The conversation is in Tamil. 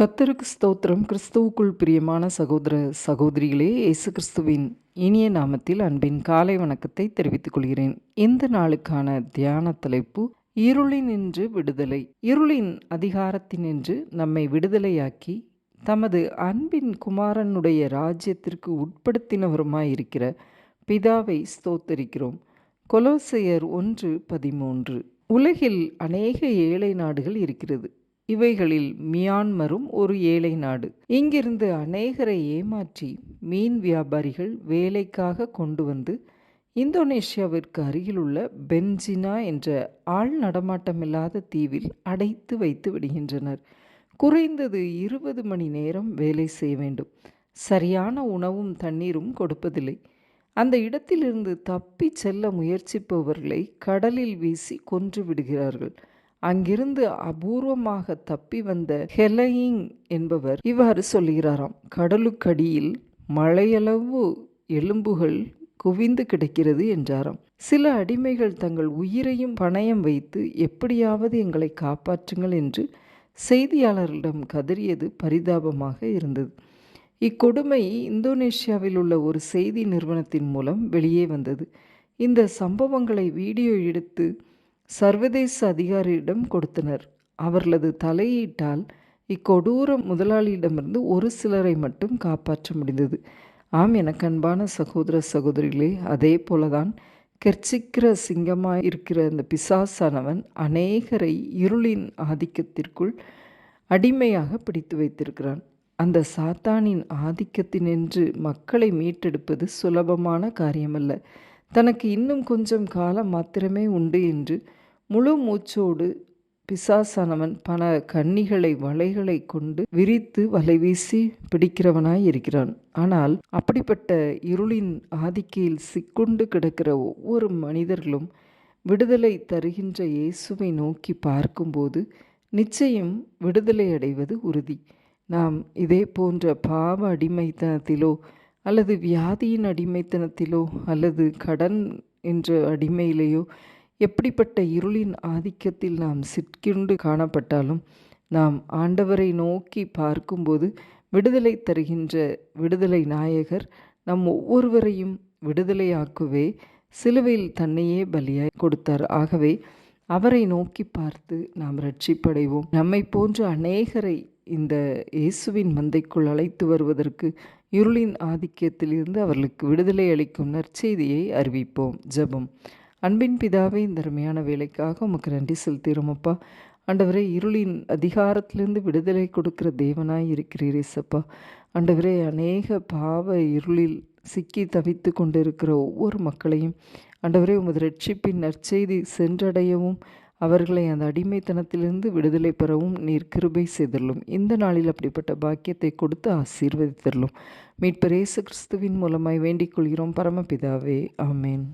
கத்தருக்கு ஸ்தோத்திரம். கிறிஸ்துவுக்குள் பிரியமான சகோதர சகோதரிகளே இயேசு கிறிஸ்துவின் இனிய நாமத்தில் அன்பின் காலை வணக்கத்தை தெரிவித்துக் கொள்கிறேன். இந்த நாளுக்கான தியான தலைப்பு இருளினின்று விடுதலை. இருளின் அதிகாரத்தினின்று நம்மை விடுதலையாக்கி தமது அன்பின் குமாரனுடைய ராஜ்யத்திற்கு உட்படுத்தினவருமாயிருக்கிற பிதாவை ஸ்தோத்தரிக்கிறோம். கொலோசையர் ஒன்று பதிமூன்று. உலகில் அநேக ஏழை நாடுகள் இருக்கிறது. இவைகளில் மியான்மரும் ஒரு ஏழை நாடு. இங்கிருந்து அநேகரை ஏமாற்றி மீன் வியாபாரிகள் வேலைக்காக கொண்டு வந்து இந்தோனேஷியாவிற்கு அருகிலுள்ள பென்ஜினா என்ற ஆள் நடமாட்டமில்லாத தீவில் அடைத்து வைத்து விடுகின்றனர். குறைந்தது இருபது மணி நேரம் வேலை செய்ய வேண்டும். சரியான உணவும் தண்ணீரும் கொடுப்பதில்லை. அந்த இடத்திலிருந்து தப்பி செல்ல முயற்சிப்பவர்களை கடலில் வீசி கொன்று விடுகிறார்கள். அங்கிருந்து அபூர்வமாக தப்பி வந்த ஹெலையிங் என்பவர் இவ்வாறு சொல்கிறாராம் கடலுக்கடியில் மழையளவு எலும்புகள் குவிந்து கிடக்கிறது என்றாராம். சில அடிமைகள் தங்கள் உயிரையும் பணயம் வைத்து எப்படியாவது எங்களை காப்பாற்றுங்கள் என்று செய்தியாளர்களிடம் கதறியது பரிதாபமாக இருந்தது. இக்கொடுமை இந்தோனேஷியாவில் உள்ள ஒரு செய்தி நிறுவனத்தின் மூலம் வெளியே வந்தது. இந்த சம்பவங்களை வீடியோ எடுத்து சர்வதேச அதிகாரியிடம் கொடுத்தனர். அவர்களது தலையீட்டால் இக்கொடூர முதலாளியிடமிருந்து ஒரு சிலரை மட்டும் காப்பாற்ற முடிந்தது. ஆம் எனக்கு அன்பான சகோதர சகோதரிகளே அதே போலதான் கெர்ச்சிக்கிற சிங்கமாக இருக்கிற அந்த பிசாசானவன் அநேகரை இருளின் ஆதிக்கத்திற்குள் அடிமையாக பிடித்து வைத்திருக்கிறான். அந்த சாத்தானின் ஆதிக்கத்தினின்று மக்களை மீட்டெடுப்பது சுலபமான காரியமல்ல. தனக்கு இன்னும் கொஞ்சம் காலம் மாத்திரமே உண்டு என்று முழு மூச்சோடு பிசாசானவன் பல கன்னிகளை வலைகளை கொண்டு விரித்து வலை வீசி பிடிக்கிறவனாய் இருக்கிறான். ஆனால் அப்படிப்பட்ட இருளின் ஆதிக்கையில் சிக்குண்டு கிடக்கிற ஒவ்வொரு மனிதர்களும் விடுதலை தருகின்ற இயேசுவை நோக்கி பார்க்கும்போது நிச்சயம் விடுதலை அடைவது உறுதி. நாம் இதே போன்ற பாவ அடிமைத்தனத்திலோ அல்லது வியாதியின் அடிமைத்தனத்திலோ அல்லது கடன் என்ற அடிமையிலேயோ எப்படிப்பட்ட இருளின் ஆதிக்கத்தில் நாம் சிற்கிண்டு காணப்பட்டாலும் நாம் ஆண்டவரை நோக்கி பார்க்கும்போது விடுதலை தருகின்ற விடுதலை நாயகர் நம் ஒவ்வொருவரையும் விடுதலையாக்குவே சிலுவையில் தன்னையே பலியாய் கொடுத்தார். ஆகவே அவரை நோக்கி பார்த்து நாம் ரட்சிப்படைவோம் நம்மை போன்ற அநேகரை இந்த இயேசுவின் மந்தைக்குள் அழைத்து வருவதற்கு இருளின் ஆதிக்கத்திலிருந்து அவர்களுக்கு விடுதலை அளிக்கும் நற்செய்தியை அறிவிப்போம். ஜபம். அன்பின் பிதாவே இந்த அருமையான வேலைக்காக உமக்கு நன்றி செலுத்துகிறோம் அப்பா. ஆண்டவரே இருளின் அதிகாரத்திலிருந்து விடுதலை கொடுக்கிற தேவனாய் இருக்கிறீர் இசப்பா ஆண்டவரே அநேக பாவ இருளில் சிக்கி தவித்து கொண்டிருக்கிற ஒவ்வொரு மக்களையும் ஆண்டவரே உமது ரட்சிப்பின் நற்செய்தி சென்றடையவும் அவர்களை அந்த அடிமைத்தனத்திலிருந்து விடுதலை பெறவும் நீர் கிருபை செய்தரலும் இந்த நாளில் அப்படிப்பட்ட பாக்கியத்தை கொடுத்து ஆசீர்வதித்தரலும் மீட்பரேசு கிறிஸ்துவின் மூலமாய் வேண்டிக் கொள்கிறோம். பரமபிதாவே ஆமேன்.